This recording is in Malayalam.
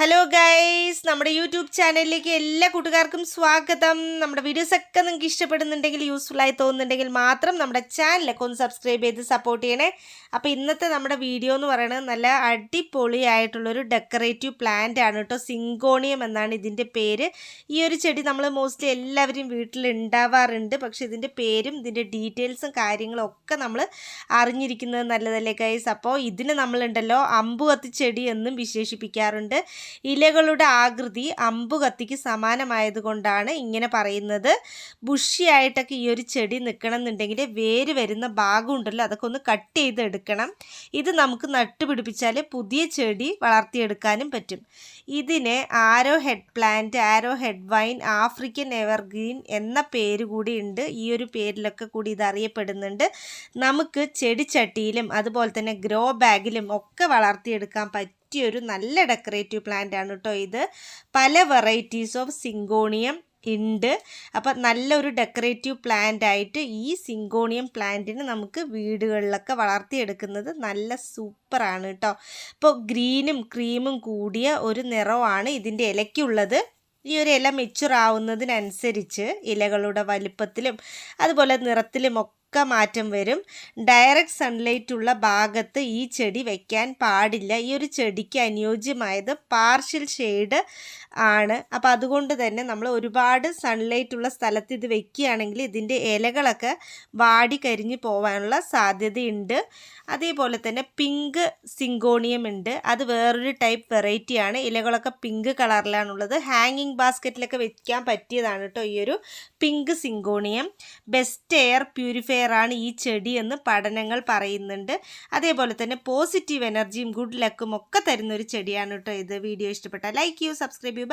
ഹലോ ഗൈസ് നമ്മുടെ യൂട്യൂബ് ചാനലിലേക്ക് എല്ലാ കൂട്ടുകാർക്കും സ്വാഗതം. നമ്മുടെ വീഡിയോസൊക്കെ നിങ്ങൾക്ക് ഇഷ്ടപ്പെടുന്നുണ്ടെങ്കിൽ യൂസ്ഫുൾ ആയി തോന്നുന്നുണ്ടെങ്കിൽ മാത്രം നമ്മുടെ ചാനലൊക്കെ ഒന്ന് സബ്സ്ക്രൈബ് ചെയ്ത് സപ്പോർട്ട് ചെയ്യണേ. അപ്പോൾ ഇന്നത്തെ നമ്മുടെ വീഡിയോ എന്ന് പറയുന്നത് നല്ല അടിപൊളിയായിട്ടുള്ളൊരു ഡെക്കറേറ്റീവ് പ്ലാന്റ് ആണ് കേട്ടോ. സിങ്കോണിയം എന്നാണ് ഇതിന്റെ പേര്. ഈ ഒരു ചെടി നമ്മൾ മോസ്റ്റ്ലി എല്ലാവരും വീട്ടിൽ ഉണ്ടാവാറുണ്ട്. പക്ഷേ ഇതിന്റെ പേരും ഇതിന്റെ ഡീറ്റെയിൽസും കാര്യങ്ങളും ഒക്കെ നമ്മൾ അറിഞ്ഞിരിക്കുന്നത് നല്ലതല്ലേ ഗൈസ് അപ്പോൾ ഇതിന് നമ്മളുണ്ടല്ലോ അമ്പു ചെടി എന്നും വിശേഷിപ്പിക്കാറുണ്ട്. ഇലകളുടെ ആകൃതി അമ്പു കത്തിക്ക് സമാനമായതുകൊണ്ടാണ് ഇങ്ങനെ പറയുന്നത്. ബുഷിയായിട്ടൊക്കെ ഈ ഒരു ചെടി നിൽക്കണം എന്നുണ്ടെങ്കിൽ വേര് വരുന്ന ഭാഗം ഉണ്ടല്ലോ അതൊക്കെ ഒന്ന് കട്ട് ചെയ്തെടുക്കണം. ഇത് നമുക്ക് നട്ടുപിടിപ്പിച്ചാൽ പുതിയ ചെടി വളർത്തിയെടുക്കാനും പറ്റും. ഇതിനെ arrow head plant arrow head vine African evergreen എന്ന പേര് കൂടി ഉണ്ട്. ഈ ഒരു പേരിലൊക്കെ കൂടി ഇത് അറിയപ്പെടുന്നുണ്ട്. നമുക്ക് ചെടിച്ചട്ടിയിലും അതുപോലെ തന്നെ ഗ്രോ ബാഗിലും ഒക്കെ വളർത്തിയെടുക്കാൻ പറ്റിയൊരു നല്ല ഡെക്കറേറ്റീവ് പ്ലാന്റ് ആണ് കേട്ടോ ഇത്. പല വെറൈറ്റീസ് ഓഫ് സിങ്കോണിയം ഉണ്ട്. അപ്പം നല്ലൊരു ഡെക്കറേറ്റീവ് പ്ലാന്റ് ആയിട്ട് ഈ സിങ്കോണിയം പ്ലാന്റിന് നമുക്ക് വീടുകളിലൊക്കെ വളർത്തിയെടുക്കുന്നത് നല്ല സൂപ്പറാണ് കേട്ടോ ഇപ്പോൾ ഗ്രീനും ക്രീമും കൂടിയ ഒരു നിറമാണ് ഇതിന്റെ ഇലയ്ക്കുള്ളത്. ഈ ഒരു ഇല മെച്ചുറാവുന്നതിനനുസരിച്ച് ഇലകളുടെ വലിപ്പത്തിലും അതുപോലെ നിറത്തിലും ഒക്കെ മാറ്റം വരും. ഡയറക്റ്റ് സൺലൈറ്റ് ഉള്ള ഭാഗത്ത് ഈ ചെടി വയ്ക്കാൻ പാടില്ല. ഈ ഒരു ചെടിക്ക് അനുയോജ്യമായത് പാർഷ്യൽ ഷെയ്ഡ് ആണ്. അപ്പോൾ അതുകൊണ്ട് തന്നെ നമ്മൾ ഒരുപാട് സൺലൈറ്റ് ഉള്ള സ്ഥലത്ത് ഇത് വെക്കുകയാണെങ്കിൽ ഇതിന്റെ ഇലകളൊക്കെ വാടി കരിഞ്ഞു പോകാനുള്ള സാധ്യതയുണ്ട്. അതേപോലെ തന്നെ പിങ്ക് സിങ്കോണിയം ഉണ്ട്. അത് വേറൊരു ടൈപ്പ് വെറൈറ്റിയാണ് ഇലകളൊക്കെ പിങ്ക് കളറിലാണുള്ളത്. ഹാങ്ങിങ് ബാസ്ക്കറ്റിലൊക്കെ വെക്കാൻ പറ്റിയതാണ് കേട്ടോ ഈ ഒരു pink syngonium best air purifier ആണ് ഈ ചെടി എന്ന് പഠനങ്ങൾ പറയുന്നുണ്ട്. അതേപോലെ തന്നെ പോസിറ്റീവ് എനർജിയും ഗുഡ് ലക്കും ഒക്കെ തരുന്ന ഒരു ചെടിയാണ് കേട്ടോ ഇത്. വീഡിയോ ഇഷ്ടപ്പെട്ടാൽ ലൈക്ക് ചെയ്യൂ സബ്സ്ക്രൈബ് ചെയ്യൂ.